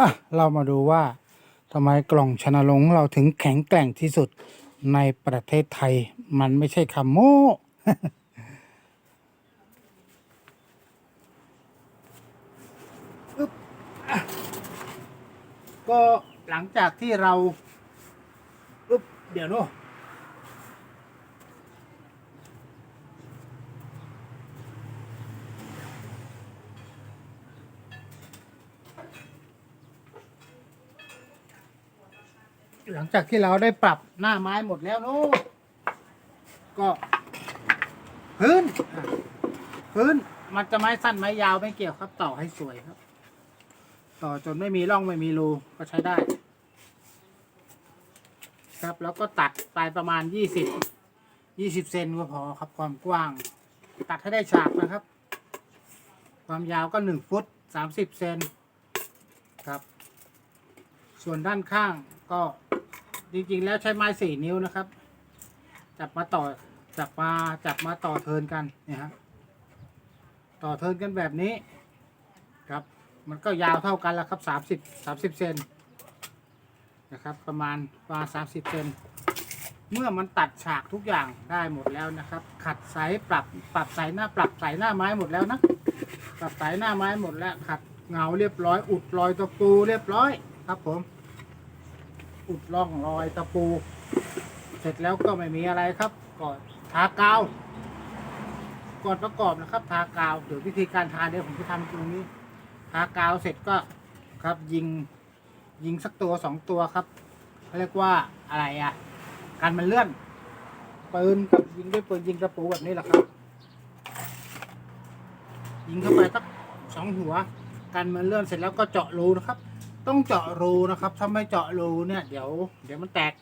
อะเรามาดูว่าทำไมกล่องชนะลงเราถึงแข็งแกร่งที่สุดในประเทศไทย มันไม่ใช่คำโม่ก็หลังจากที่เราอึ๊บเดี๋ยวนู้ หลังจากที่เราได้ปรับหน้าไม้หมดแล้วโน่ก็พื้นพื้นมันจะไม้สั้นไม้ยาวไม่เกี่ยวครับ ต่อให้สวยครับ ต่อจนไม่มีร่องไม่มีรูก็ใช้ได้ ครับแล้วก็ตัดไปประมาณยี่สิบยี่สิบเซนก็พอครับความกว้าง ตัดให้ได้ฉากนะครับ ความยาวก็หนึ่งฟุตสามสิบเซนครับ ส่วนด้านข้างก็ จริงๆ แล้วใช้ไม้สี่นิ้วนะครับ จับมาต่อจับมาจับมาต่อเทินกันเนี่ยฮะต่อเทินกันแบบนี้ครับ มันก็ยาวเท่ากันแล้วครับสามสิบสามสิบเซนนะครับ ประมาณประมาณสามสิบเซนเมื่อมันตัดฉากทุกอย่างได้หมดแล้วนะครับ ขัดไซส์ปรับปรับไซส์หน้าปรับไซส์หน้าไม้หมดแล้วนะปรับไซส์หน้าไม้หมดแล้วขัดเงาเรียบร้อย อุดรอยตะปูเรียบร้อยครับผม อุดร่องรอยตะปู เสร็จแล้วก็ไม่มีอะไรครับก่อนทากาวก่อนประกอบนะครับ ทากาวเดี๋ยววิธีการทาเดี๋ยวผมจะทำตรงนี้ ทากาวเสร็จก็ครับยิงยิงสักตัวสองตัวครับเขาเรียกว่าอะไรอะการมันเลื่อนปืนครับยิงด้วยปืนยิงตะปูแบบนี้แหละครับ ยิงเข้าไปสักสองหัว กันมันเลื่อนเสร็จแล้วก็เจาะรูนะครับ ต้องเจาะรูนะครับ ถ้าไม่เจาะรูเนี่ยเดี๋ยว เดี๋ยวมันแตก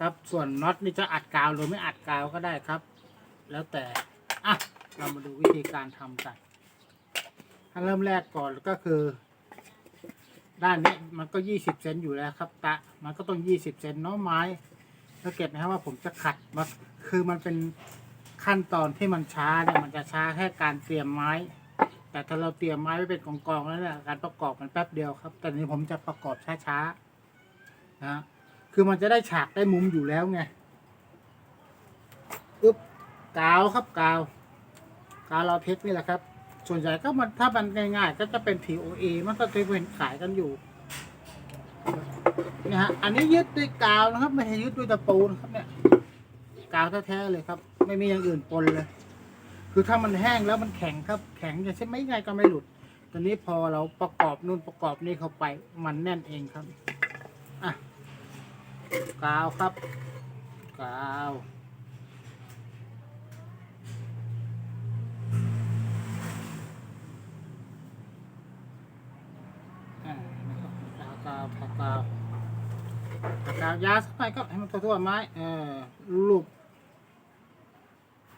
ครับส่วนน็อตนี่จะอัดกาวหรือไม่อัดกาวก็ได้ครับ แล้วแต่อะเรามาดูวิธีการทำกันถ้าเริ่มแรกก่อนก็คือ ด้านนี้มันก็ยี่สิบเซนอยู่แล้วครับ ตะ มันก็ต้องยี่สิบเซนเนาะไม้สังเกตนะครับว่าผมจะขัดมาคือมันเป็นขั้นตอนที่มันช้าเนี่ยมันจะช้าแค่การเตรียมไม้ แต่ถ้าเราเตรียมไม้ไว้เป็นกองๆแล้วเนี่ยการประกอบมันแป๊บเดียวครับ แต่นี้ผมจะประกอบช้าๆนะคือมันจะได้ฉากได้มุมอยู่แล้วไงอึ๊บกาวครับกาวกาวเราเทคนี่แหละครับ ส่วนใหญ่ก็มันถ้ามันง่ายๆ ก็จะเป็น POA มันก็เคยเห็นขายกันอยู่นี่ยฮะอันนี้ยึดด้วยกาวนะครับ ไม่ใช่ยึดด้วยตะปูนะครับเนี่ยกาวแท้ๆเลยครับ ไม่มีอย่างอื่นปนเลย คือถ้ามันแห้งแล้วมันแข็งครับ แข็งจะใช่ไหมไงก็ไม่หลุด ตอนนี้พอเราประกอบนู่นประกอบนี่เข้าไป มันแน่นเองครับ อะ กาวครับ กาวอ่านะครับกาวกาวกาวกาวกาวยาสักหน่อยก็ให้มันทั่วๆไม้เออลูบ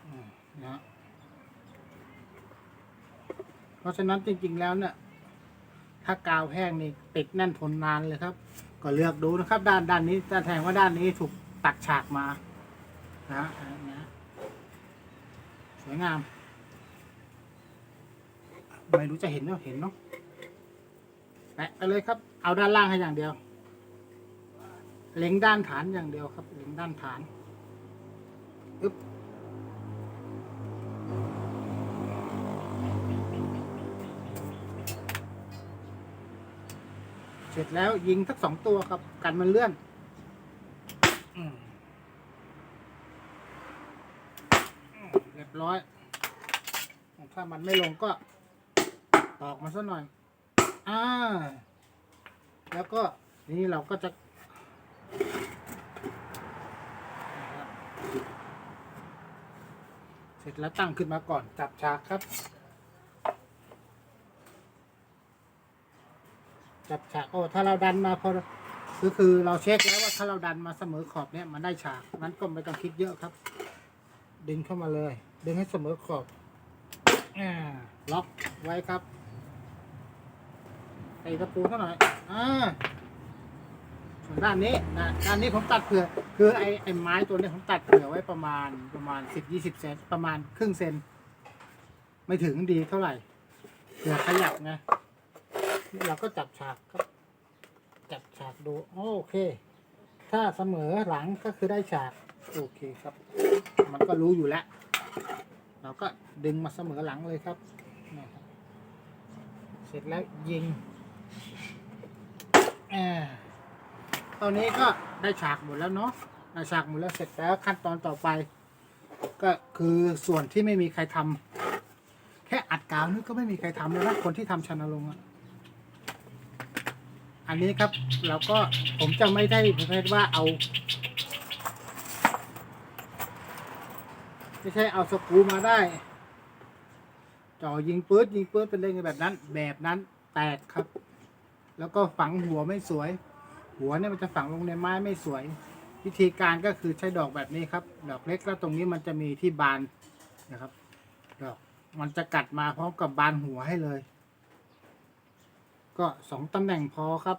อืมนะ ราะฉะนั้นจริงๆแล้วเนี่ยถ้ากาวแห้งนี่ติดแน่นทนนานเลยครับ ก็เลือกดูนะครับ ด้านด้านนี้จะแทงว่าด้านนี้ถูกตัดฉากมานะนะสวยงาม ไม่รู้จะเห็นเนาะเห็นเนาะแปะไปเลยครับ เอาด้านล่างให้อย่างเดียว เล็งด้านฐานอย่างเดียวครับ เล็งด้านฐาน สร็จแล้วยิงสักสองตัวครับ กันมันเลื่อนอเรียบร้อย ถ้ามันไม่ลงก็ตอกมาสักหน่อย อ่า แล้วก็นี่เราก็จะเสร็จแล้วตั้งขึ้นมาก่อนจับฉากครับ จับฉากโอ้ถ้าเราดันมาพอก็คือเราเช็คแล้วว่าถ้าเราดันมาเสมอขอบเนี่ยมันได้ฉากนั้นก็ไม่ต้องคิดเยอะครับ ดึงเข้ามาเลย ดึงให้เสมอขอบอล็อกไว้ครับใส่ตะปูเท่าหน่อยอ่าส่วนด้านนี้นะด้านนี้ผมตัดเผื่อคือไอ้ไอ้ไม้ตัวนี้ผมตัดเผื่อไว้ประมาณประมาณสิบยี่สิบเซนประมาณครึ่งเซนไม่ถึงดีเท่าไหร่เผื่อขยับไง เราก็จับฉากครับ จับฉากดู โอเค ถ้าเสมอหลังก็คือได้ฉาก โอเคครับ มันก็รู้อยู่แล้ว เราก็ดึงมาเสมอหลังเลยครับนี่ครับ เสร็จแล้วยิงอ่าตอนนี้ก็ได้ฉากหมดแล้วเนาะได้ฉากหมดแล้วเสร็จแล้วขั้นตอนต่อไป ก็คือส่วนที่ไม่มีใครทำแค่อัดกาวนี่ก็ไม่มีใครทำเลยนะคนที่ทำชันนรงอะ อันนี้ครับเราก็ผมจะไม่ได้ประเภทว่าเอา ไม่ใช่เอาสกูมาได้จ่อยิงปื๊ดยิงปื๊ดเป็นเล่นแบบนั้น แบบนั้นแตกครับ แล้วก็ฝังหัวไม่สวย หัวเนี่ยมันจะฝังลงในไม้ไม่สวย วิธีการก็คือใช้ดอกแบบนี้ครับ ดอกเล็กแล้วตรงนี้มันจะมีที่บานนะครับ ดอกมันจะกัดมาพร้อมกับบานหัวให้เลย ก็สองตำแหน่งพอครับ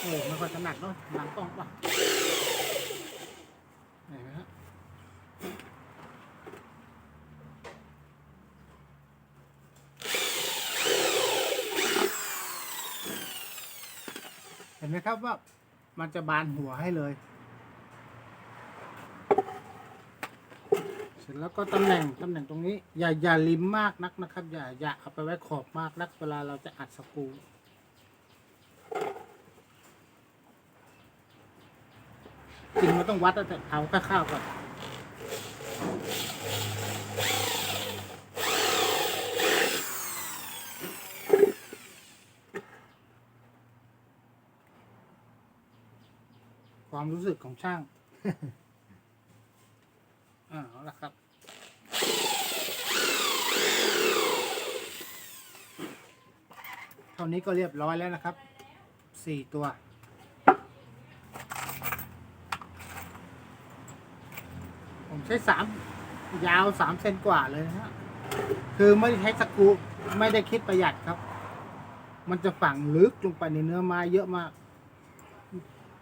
โอ้ไม่ค่อยถนัดเนาะหลังกล้องป่ะเห็นไหมฮะเห็นไหมครับว่ามันจะบานหัวให้เลย เสร็จแล้วก็ตำแหน่งตำแหน่งตรงนี้อย่าอย่าริมมากนักนะครับ อย่าอย่าเอาไปไว้ขอบมากนักเวลาเราจะอัดสกูจริงมันต้องวัดแต่เอาคร่าวๆก่อนความรู้สึกของช่าง อ่าเอาละครับ เท่านี้ก็เรียบร้อยแล้วนะครับสี่ตัวผมใช้สามยาวสามเซนกว่าเลยนะฮะคือไม่ได้ใช้สกูไม่ได้คิดประหยัดครับ มันจะฝังลึกลงไปในเนื้อไม้เยอะมาก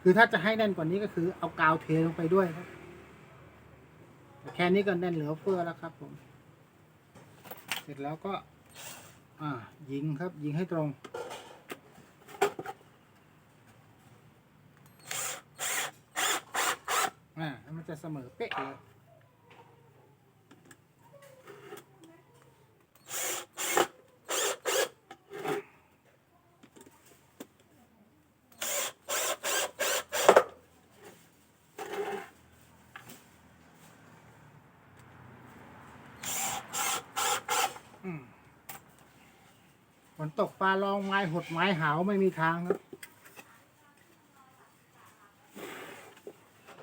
คือถ้าจะให้แน่นกว่านี้ก็คือเอากาวเทลงไปด้วยครับ แค่นี้ก็แน่นเหลือเฟือแล้วครับผม เสร็จแล้วก็ อ่า ยิงครับ ยิงให้ตรงอ่ามันจะเสมอเป๊ะเลย อืมฝนตกป ลาลองไม้หดไม้หาวไม่มีทางครับ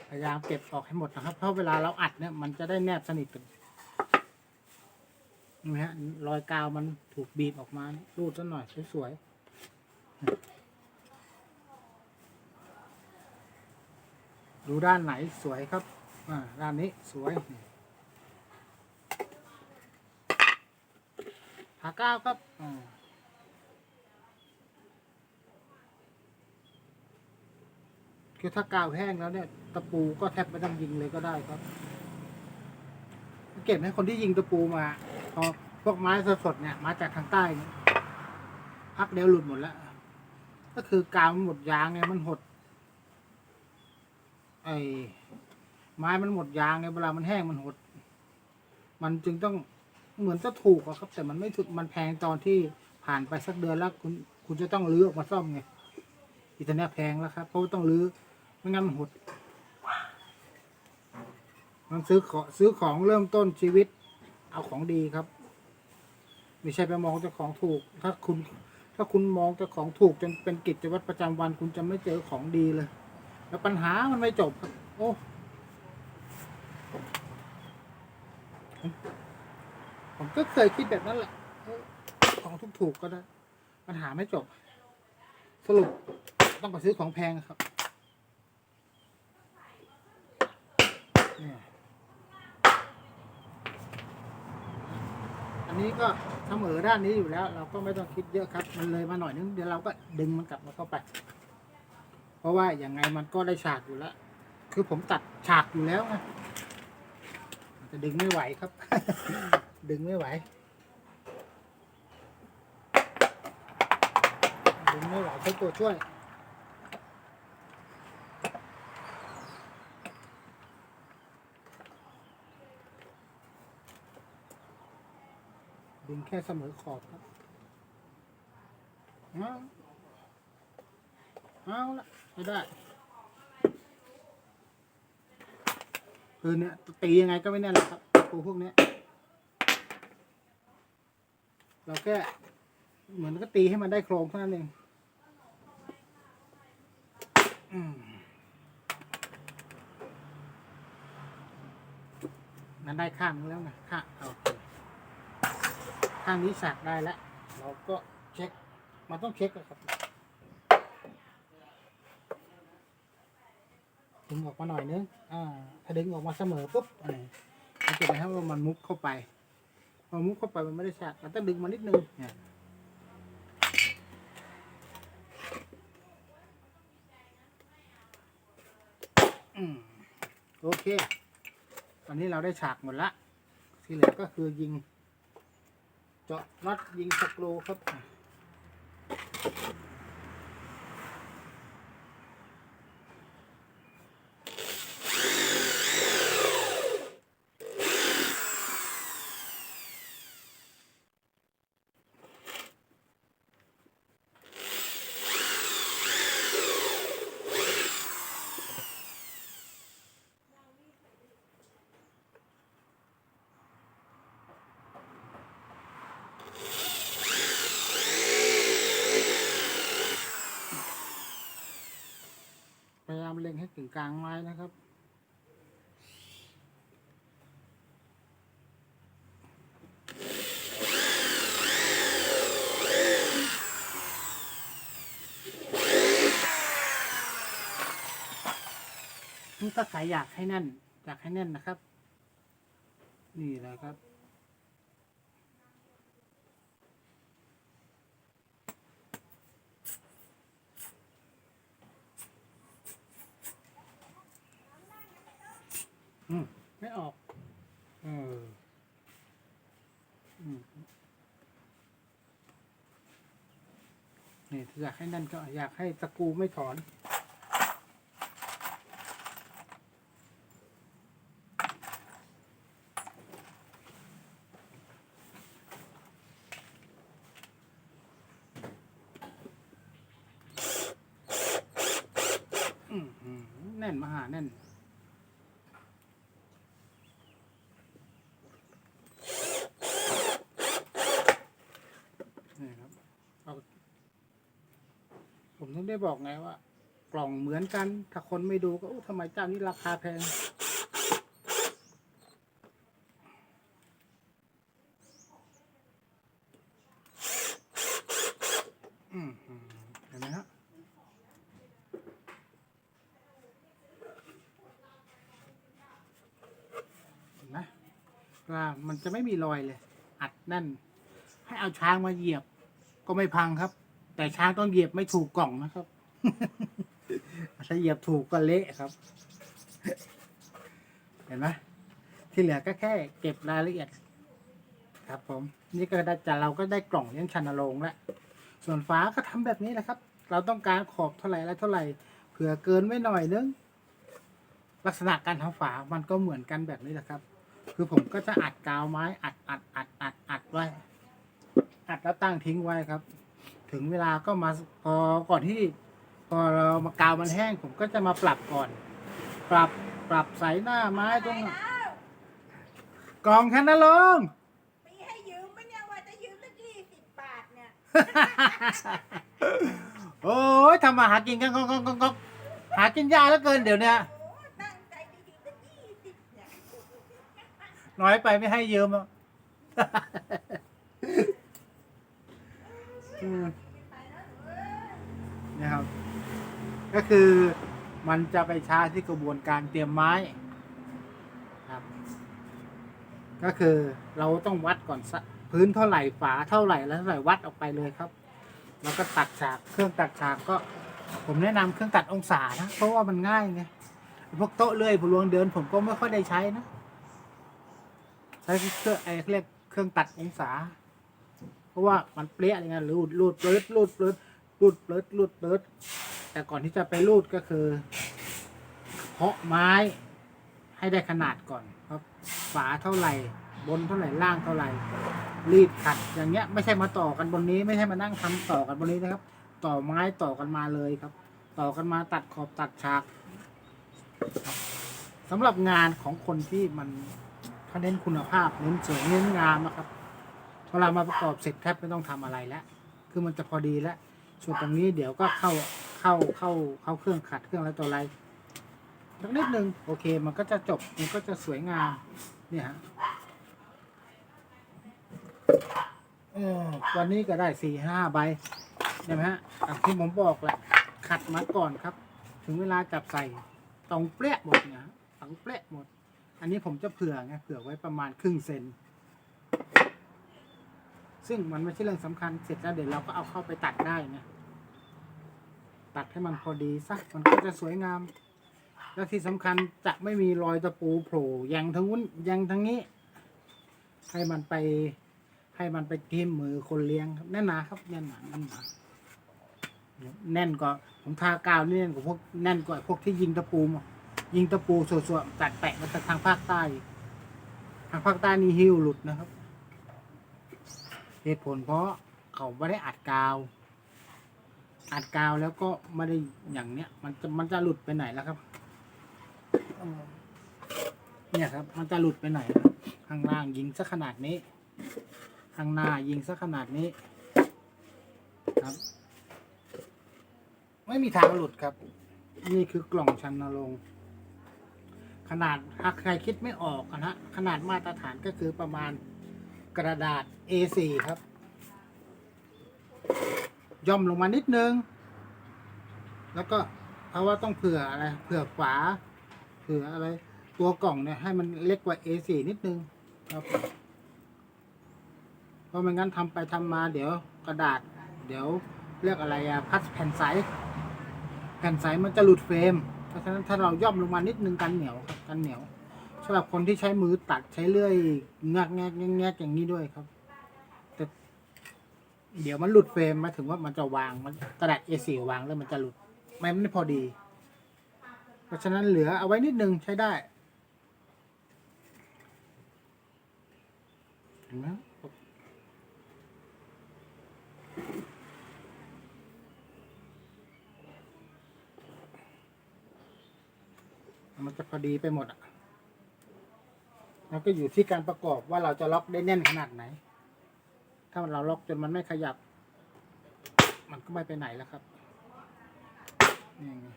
พยายามเก็บออกให้หมดนะครับ เพราะเวลาเราอัดเนี่ยมันจะได้แนบสนิทกันนไหมฮะรอยกาวมันถูกบีบออกมารูดซะหน่อยสวยๆดูด้านไหนสวยครับอ่าด้านนี้สวยผาก้าวครับอ่า คือถ้ากาวแห้งแล้วเนี่ย ตะปูก็แทบไม่ต้องยิงเลยก็ได้ครับเก็บให้คนที่ยิงตะปูมาพอพวกไม้สดๆเนี่ย มาจากทางใต้เนี่ยพักเดียวหลุดหมดแล้ว ก็คือกาวมันหมดยางไงมันหด ไอ้ไม้มันหมดยางไงเวลามันแห้งมันหด มันจึงต้องเหมือนจะถูกอะครับ แต่มันไม่ถูกมันแพงตอนที่ผ่านไปสักเดือนแล้วคุณคุณจะต้องรื้อออกมาซ่อมไงอีตอนเนี้แพงแล้วครับเพราะต้องรื้อ ไม่งั้นมันหด มันซื้อของซื้อของเริ่มต้นชีวิต เอาของดีครับ ไม่ใช่ไปมองแต่ของถูก ถ้าคุณ ถ้าคุณมองแต่ของถูกจนเป็นกิจวัตรประจำวัน คุณจะไม่เจอของดีเลย แล้วปัญหามันไม่จบครับ โอ้ผมก็เคยคิดแบบนั้นแหละของถูกๆก็ได้ ปัญหาไม่จบ สรุปต้องไปซื้อของแพงครับเนี่ยอันนี้ก็ เสมอด้านนี้อยู่แล้ว เราก็ไม่ต้องคิดเยอะครับ มันเลยมาหน่อยนึงเดี๋ยวเราก็ดึงมันกลับมาเข้าไป เพราะว่าอย่างไงมันก็ได้ฉากอยู่แล้ว คือผมตัดฉากอยู่แล้วไงจะดึงไม่ไหวครับ ดึงไม่ไหว ดึงไม่ไหวใช้ตัวช่วย ดึงแค่เสมอขอบครับเอาเอาละไม่ได้คือเนี่ยตียังไงก็ไม่แน่นหรอกครับปูพวกเนี้ยเราแค่เหมือนก็ตีให้มันได้โครงเท่านั้นเองมันได้ข้างแล้วไงข้างโอเค ข้างนี้สักได้แล้ว เราก็เช็ค มันต้องเช็คอะครับดึงออกมาหน่อยนึง อ่า ถ้าดึงออกมาเสมอปุ๊บอะไรมันจะทำให้ว่ามันมุกเข้าไปพอมุกเข้าไปมันไม่ได้ฉากเราต้องดึงมานิดนึงเนี่ยโอเค ตอนนี้เราได้ฉากหมดละ ที่เหลือก็คือยิง เจาะน็อตยิงสกรูครับ พยายามเล็งให้ถึง กลางไม้นะครับ นี่ถ้าใครอยากให้แน่นอยากให้แน่นนะครับ นี่แหละครับ อืม ไม่ออก เอออืม นี่อยากให้นั่นก็อยากให้ตะกูไม่ถอน อืมอืมแน่นมาหาแน่น นี่ครับเอาผมถึง ได้บอกไงว่า กล่องเหมือนกัน ถ้าคนไม่ดูก็อู้ทำไมเจ้านี้ราคาแพงอือเห็นไหมฮะเห็นไหมว่ามันจะไม่มีรอยเลย อัดแน่น ให้เอาช้างมาเหยียบ ก็ไม่พังครับ แต่ช้างต้องเหยียบไม่ถูกกล่องนะครับ ถ้าเหยียบถูกก็เละครับ เห็นไหมที่เหลือก็แค่เก็บรายละเอียด ครับผม นี่ก็ได้จะเราก็ได้กล่องเลี้ยงชันโรงแล้วส่วนฝาก็ทำแบบนี้แหละครับ เราต้องการขอบเท่าไหร่และเท่าไหร่เผื่อเกินไว้หน่อยนึงลักษณะการทำฝามันก็เหมือนกันแบบนี้แหละครับ คือผมก็จะอัดกาวไม้อัดอัดอัดอัดอัดไว้ อัดแล้วตั้งทิ้งไว้ครับ ถึงเวลาก็มาพอก่อนที่พอเรามากาวมันแห้งผมก็จะมาปรับก่อน ปรับปรับใส่หน้าไม้ตรงแล้วกล่องชันโรงมีให้ยืมไหมเนี่ยว่าจะยืมตั้งยี่สิบบาทเนี่ยโอ้ยทำมาหากินกันก็ก็ก็ก็หากินยากเหลือเกินเดี๋ยวเนี้ยโอ้ตั้งใจจะยืมตั้งยี่สิบเนี่ย น้อยไปไม่ให้ยืมอะ อืม ไปแล้วเว้ย นะครับ ก็คือมันจะไปช้าที่กระบวนการเตรียมไม้ครับ ก็คือเราต้องวัดก่อนสะพื้นเท่าไหร่ฝาเท่าไหร่แล้วเท่าไหร่วัดออกไปเลยครับ แล้วก็ตัดฉากเครื่องตัดฉากก็ ผมแนะนำเครื่องตัดองศานะเพราะว่ามันง่ายไงพวกโต๊ะเลื่อยผู้ลวงเดิน ผมก็ไม่ค่อยได้ใช้นะ ใช้เครื่องไอ้เรียกเครื่องตัดองศา เพราะว่ามันเปรี้ยอย่างเงี้ยรูดรูดเปิดรูดเปิดรูดเปิดรูดเปิดแต่ก่อนที่จะไปรูดก็คือเคาะไม้ให้ได้ขนาดก่อนครับฝาเท่าไหร่ บนเท่าไหร่ล่างเท่าไหร่ รีดขัดอย่างเงี้ย ไม่ใช่มาต่อกันบนนี้ไม่ใช่มานั่งทำต่อกันบนนี้นะครับ ต่อไม้ต่อกันมาเลยครับ ต่อกันมาตัดขอบตัดฉากสำหรับงานของคนที่มันเขาเน้นคุณภาพเน้นสวยเน้นงามนะครับ พอเวลามาประกอบเสร็จแทบไม่ต้องทำอะไรแล้ว คือมันจะพอดีแล้ว ส่วนตรงนี้เดี๋ยวก็เข้าเข้าเข้าเข้าเครื่องขัดเครื่องอะไรตัวอะไรสักนิดนึงโอเค มันก็จะจบ มันก็จะสวยงาม เนี่ยฮะวันนี้ก็ได้สี่ห้าใบใช่ไหมฮะอย่างที่ผมบอกแหละ ขัดมาก่อนครับ ถึงเวลาจับใส่ตรงเปรี้ยหมดเนี่ยฮะตรงเปรี้ยหมด อันนี้ผมจะเผื่อไง เผื่อไว้ประมาณครึ่งเซน ซึ่งมันไม่ใช่เรื่องสำคัญเสร็จแล้วเดี๋ยวเราก็เอาเข้าไปตัดได้ไงตัดให้มันพอดีสักมันก็จะสวยงาม และที่สำคัญจะไม่มีรอยตะปูโผล่ยังทั้งวุ้นยังทั้งนี้ ให้มันไปให้มันไปทิ่มมือคนเลี้ยงครับแน่นหนาครับแน่นหนาแน่นหนาแน่นกว่าผมทากาวนี่แน่นกว่าพวกแน่นกว่าพวกที่ยิงตะปูมายิงตะปูสวดๆตัดแปะมาจากทางภาคใต้ ทางภาคใต้นี่หิ้วหลุดนะครับ เหตุผลเพราะเขาไม่ได้อัดกาว อัดกาวแล้วก็ไม่ได้อย่างเนี้ย มันจะมันจะหลุดไปไหนแล้วครับเนี่ยครับ มันจะหลุดไปไหนครับข้างล่างยิงซะขนาดนี้ ข้างหน้ายิงซะขนาดนี้ ครับ ไม่มีทางหลุดครับ นี่คือกล่องชันนรงขนาดถ้าใครคิดไม่ออกนะฮะขนาดมาตรฐานก็คือประมาณ กระดาษ A4 ครับ ย่อมลงมานิดนึง แล้วก็เพราะว่าต้องเผื่ออะไรเผื่อฝาเผื่ออะไร ตัวกล่องเนี่ยให้มันเล็กกว่า A4 นิดนึงครับเพราะไม่งั้นทำไปทำมาเดี๋ยวกระดาษ เดี๋ยวเรียกอะไรอะพัดแผ่นใสแผ่นใสมันจะหลุดเฟรมเพราะฉะนั้นถ้าเราย่อมลงมานิดนึงกันเหนียวครับกันเหนียวำหรับคนที่ใช้มือตัดใช้เลื่อยงักแงกแงกอย่างนี้ด้วยครับ แต่ เดี๋ยวมันหลุดเฟรมมาถึงว่ามันจะวางมันกระดาษ A4 วางแล้วมันจะหลุดไม่ไม่พอดี เพราะฉะนั้นเหลือเอาไว้นิดนึงใช้ได้เห็นไหมมันจะพอดีไปหมดอะ แล้วก็อยู่ที่การประกอบว่าเราจะล็อกได้แน่นขนาดไหน ถ้าเราล็อกจนมันไม่ขยับ มันก็ไม่ไปไหนแล้วครับนี่ไง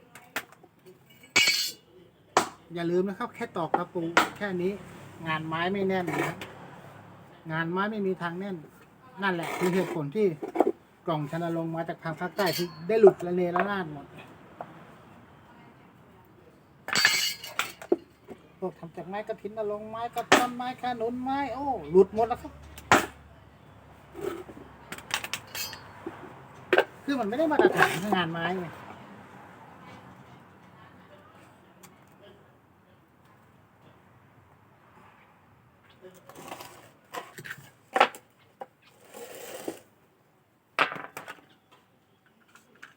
อย่าลืมนะครับ แค่ตอกกระปูแค่นี้ งานไม้ไม่แน่นนะงานไม้ไม่มีทางแน่น นั่นแหละคือเหตุผลที่กล่องชนลงมาจากทางภาคใต้ที่ได้หลุดระเนระนาดหมด พวกทำจากไม้กระถินนลงไม้กระท่อนไม้ขนุนไม้โอ้หลุดหมดแล้วครับ คือมันไม่ได้มาตรฐานงานไม้ไง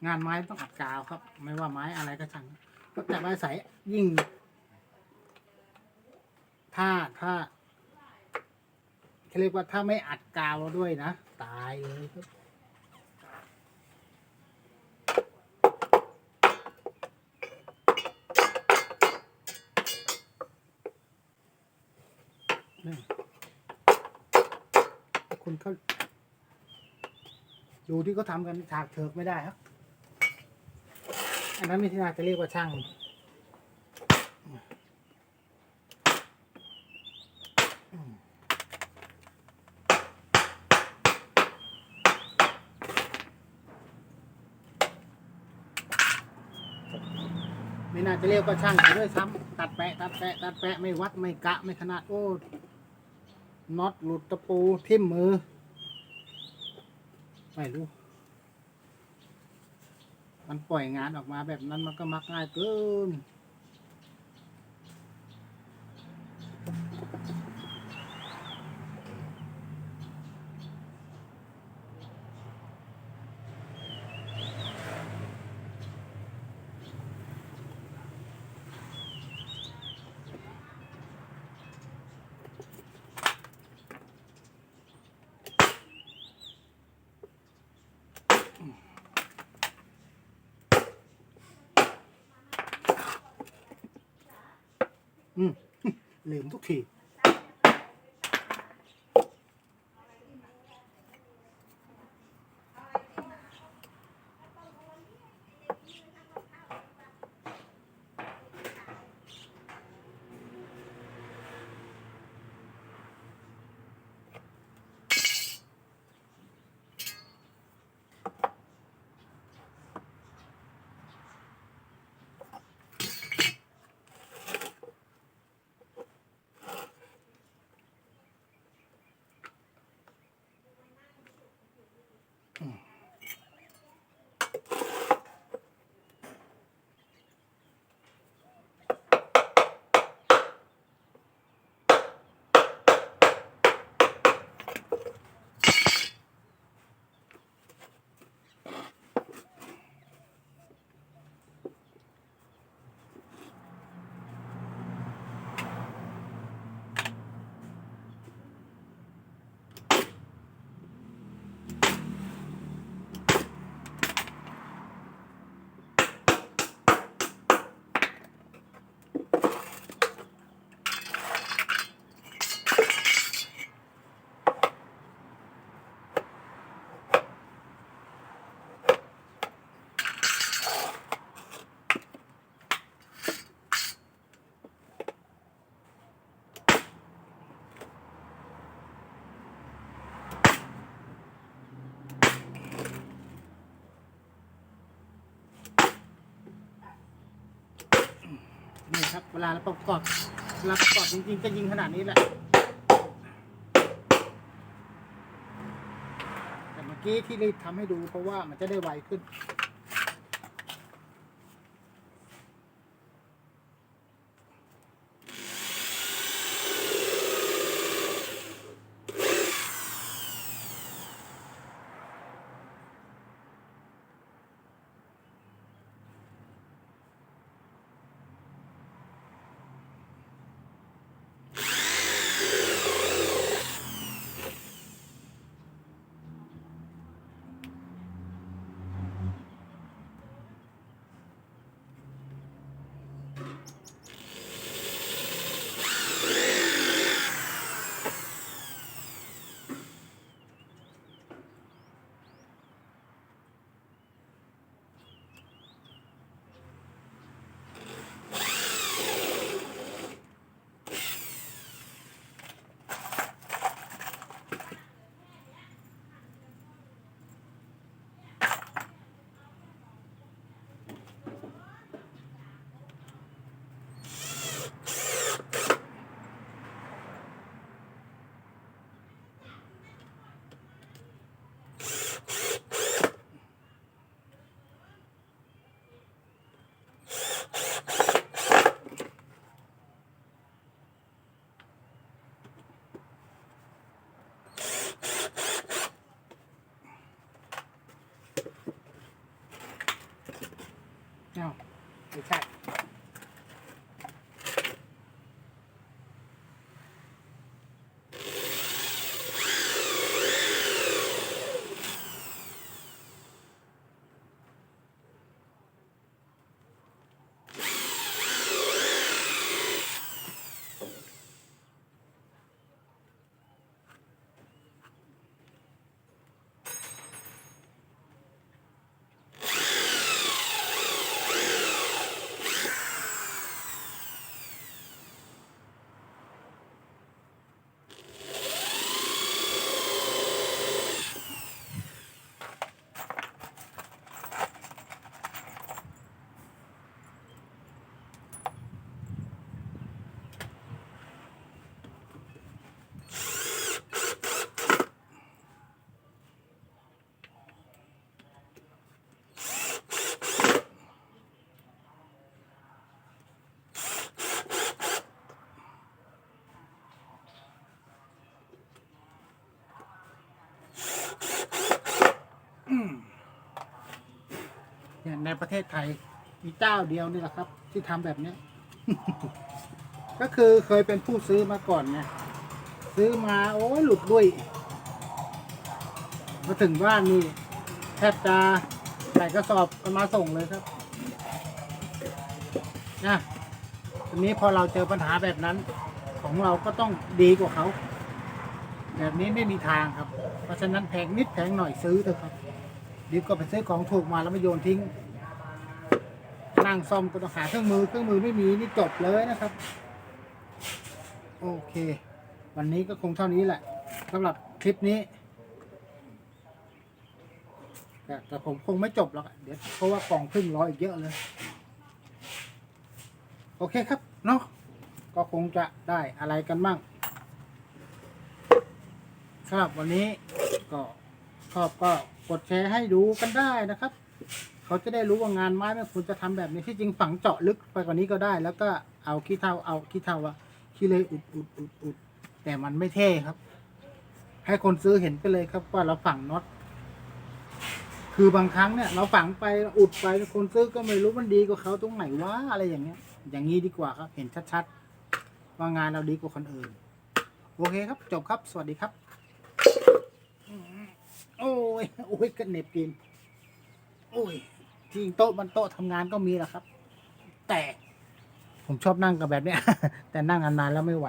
งานไม้ต้องอัดกาวครับ ไม่ว่าไม้อะไรก็ช่างก็แต่ไม้ใสยิ่ง ถ้าถ้าเขาเรียกว่าถ้าไม่อัดกาวด้วยนะ ตายเลยครับคุณเขาดูที่เขาทำกันฉากเถิกไม่ได้ครับ อันนั้นไม่ที่น่าจะเรียกว่าช่าง ไม่น่าจะเรีย ก็ช่างไปด้วยซ้ำตัดแปะตัดแปะตัดแปะไม่วัดไม่กะไม่ขนาดโอ้น็อตหลุดตะปูทิ่มมือ ไม่รู้ มันปล่อยงานออกมาแบบนั้นมันก็มักง่ายเกิน ลืมทุ เวลาเราประกอบเราประกอบจริงๆจะยิงขนาดนี้แหละ แต่เมื่อกี้ที่รีบทำให้ดูเพราะว่ามันจะได้ไวขึ้น เนี่ยในประเทศไทยมีเจ้าเดียวนี่แหละครับ ที่ทำแบบเนี้ย ก็คือเคยเป็นผู้ซื้อมาก่อนไงซื้อมาโอ้ยหลุดลุยมาถึงบ้านนี่แทบจะใส่กระสอบกันมาส่งเลยครับนะทีนี้พอเราเจอปัญหาแบบนั้น ของเราก็ต้องดีกว่าเขา แบบนี้ไม่มีทางครับ เพราะฉะนั้นแพงนิดแพงหน่อยซื้อเถอะครับ ดีกว่าไปซื้อของถูกมาแล้วมาโยนทิ้ง นั่งซ่อมก็ต้องหาเครื่องมือเครื่องมือไม่มีนี่จบเลยนะครับ โอเค วันนี้ก็คงเท่านี้แหละสำหรับคลิปนี้ แต่แต่ผมคงไม่จบหรอกเดี๋ยวเพราะว่ากล่องครึ่งร้อยอีกเยอะเลย โอเคครับเนาะก็คงจะได้อะไรกันบ้างสำหรับวันนี้ก็ อบก็กดแชร์ให้ดูกันได้นะครับ เขาจะได้รู้ว่างานไม้มันควรจะทำแบบนี้ที่จริงฝังเจาะลึกไปกว่านี้ก็ได้ แล้วก็เอาขี้เท่าเอาขี้เท่าอะขี้เลยอุดอุดอุดอุดแต่มันไม่เท่ครับ ให้คนซื้อเห็นไปเลยครับว่าเราฝังน็อตคือบางครั้งเนี่ยเราฝังไปอุดไปคนซื้อก็ไม่รู้มันดีกว่าเขาตรงไหนวะอะไรอย่างเงี้ย อย่างนี้ดีกว่าครับ เห็นชัดๆว่างานเราดีกว่าคนอื่น โอเคครับ จบครับ สวัสดีครับ โอ้ยโอ้ยกระเหน็บกินโอ้ยที่จริงโต๊ะมันโต๊ะทำงานก็มีแหละครับ แต่ผมชอบนั่งกับแบบเนี้ย แต่นั่งนานๆแล้วไม่ไหว